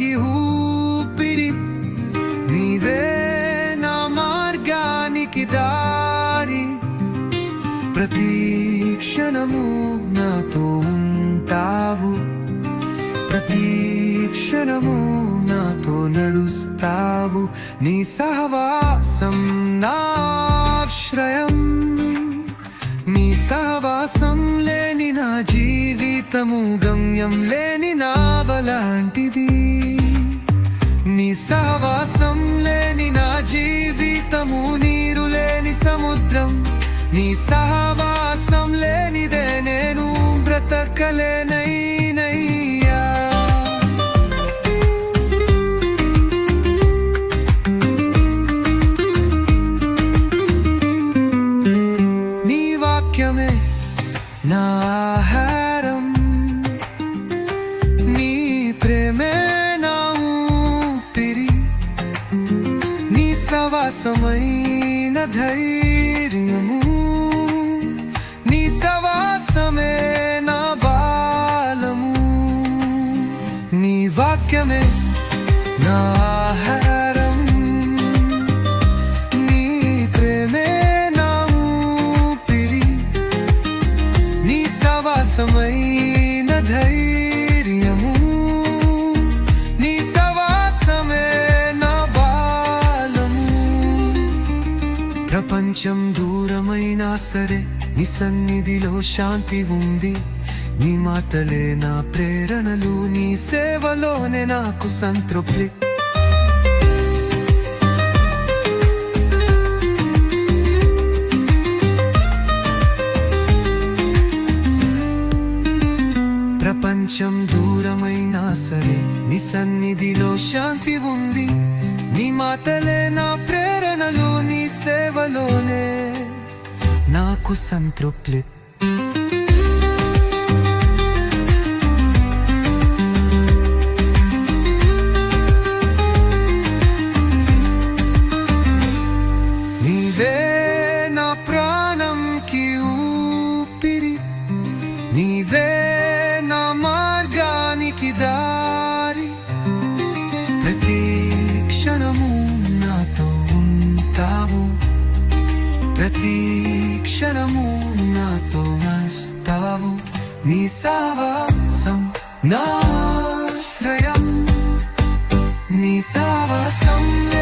నాకి ఊపిరి నీవే నా మార్గానికి దారి ప్రతి క్షణము నాతో ఉంటావు ప్రతి క్షణము నాతో నడుస్తావు నీ సహవాసం నాశ్రయం నీ సహవాసం లేని నా జీవితము గమ్యం లేని నా నీ సహవాసం లేనిదే నేను బ్రతకలేనైనయ్యా. నీ వాక్యమే నా ఆహారం. నీ ప్రేమే నా ఊపిరి. నీ సవాసమైన ధైర్యము. వాక్యమే నా ఆహారం నీ ప్రేమే నా ఊపిరి నీ సవాసమైన ధైర్యము నీ సవాసమే నా బాలము ప్రపంచం దూరమైనా సరే నీ సన్నిధిలో శాంతి ఉంది నీ మాటలే నా ప్రేరణలు నీ సేవలోనే నాకు సంతృప్తి. ప్రపంచం దూరమైనా సరే నీ సన్నిధిలో శాంతి ఉంది. నీ మాటలే నా ప్రేరణలు నీ సేవలోనే నాకు సంతృప్తి. ప్రతి క్షణము నాతో ఉంటావు. ప్రతి క్షణము నాతో నస్తావు నీ సావాసం నాశ్రయం నీ సావాసం